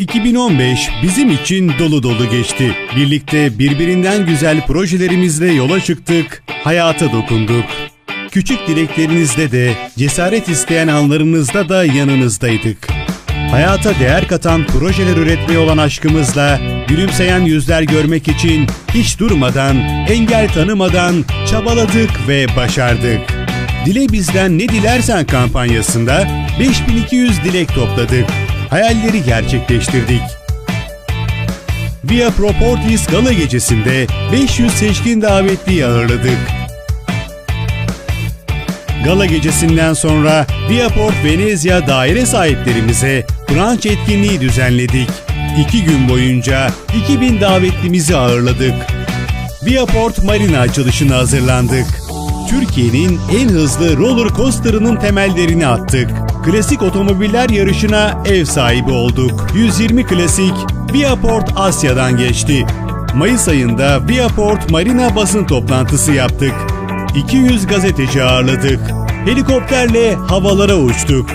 2015 bizim için dolu dolu geçti. Birlikte birbirinden güzel projelerimizle yola çıktık, hayata dokunduk. Küçük dileklerinizde de, cesaret isteyen anlarınızda da yanınızdaydık. Hayata değer katan projeler üretmeye olan aşkımızla gülümseyen yüzler görmek için hiç durmadan, engel tanımadan çabaladık ve başardık. Dile bizden ne dilersen kampanyasında 5200 dilek topladık. Hayalleri gerçekleştirdik. Via Properties Gala gecesinde 500 seçkin davetliyi ağırladık. Gala gecesinden sonra Viaport Venezia daire sahiplerimize brunch etkinliği düzenledik. İki gün boyunca 2000 davetlimizi ağırladık. Viaport Marina açılışına hazırlandık. Türkiye'nin en hızlı roller coaster'ının temellerini attık. Klasik otomobiller yarışına ev sahibi olduk. 120 klasik Viaport Asya'dan geçti. Mayıs ayında Viaport Marina basın toplantısı yaptık. 200 gazeteci ağırladık. Helikopterle havalara uçtuk.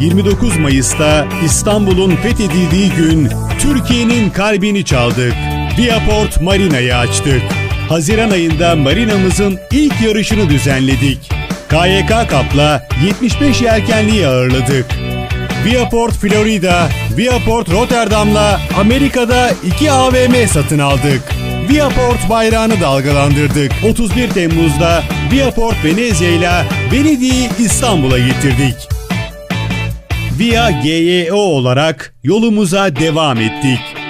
29 Mayıs'ta İstanbul'un fethedildiği gün Türkiye'nin kalbini çaldık. Viaport Marina'yı açtık. Haziran ayında marinamızın ilk yarışını düzenledik. KYK Kap'la 75 yelkenliği ağırladık. Viaport Florida, Viaport Rotterdam'la Amerika'da 2 AVM satın aldık. Viaport bayrağını dalgalandırdık. 31 Temmuz'da Viaport Venezia ile Venedik'i İstanbul'a getirdik. Via GYO olarak yolumuza devam ettik.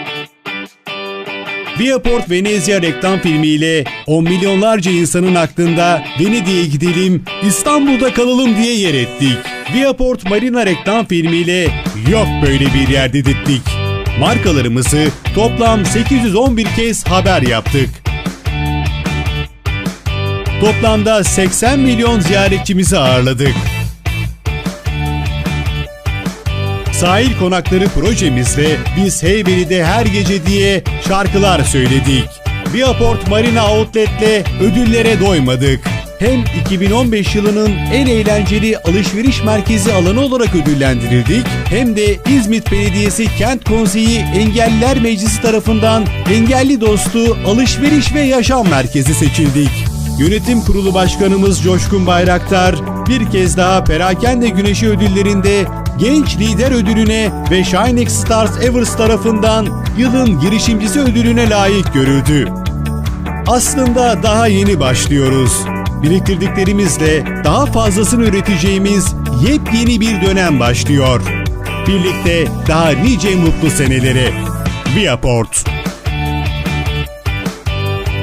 Viaport Venezia reklam filmiyle on milyonlarca insanın aklında Venedik'e gidelim, İstanbul'da kalalım diye yer ettik. Viaport Marina reklam filmiyle yok böyle bir yer dedirttik. Markalarımızı toplam 811 kez haber yaptık. Toplamda 80 milyon ziyaretçimizi ağırladık. Sahil Konakları projemizle biz Heybeli'de her gece diye şarkılar söyledik. Viaport Marina Outlet'le ödüllere doymadık. Hem 2015 yılının en eğlenceli alışveriş merkezi alanı olarak ödüllendirildik, hem de İzmit Belediyesi Kent Konseyi Engelliler Meclisi tarafından Engelli Dostu Alışveriş ve Yaşam Merkezi seçildik. Yönetim Kurulu Başkanımız Coşkun Bayraktar bir kez daha Perakende Güneşi ödüllerinde Genç Lider Ödülüne ve Shinex Stars Evers tarafından yılın girişimcisi ödülüne layık görüldü. Aslında daha yeni başlıyoruz. Biriktirdiklerimizle daha fazlasını üreteceğimiz yepyeni bir dönem başlıyor. Birlikte daha nice mutlu senelere. Viaport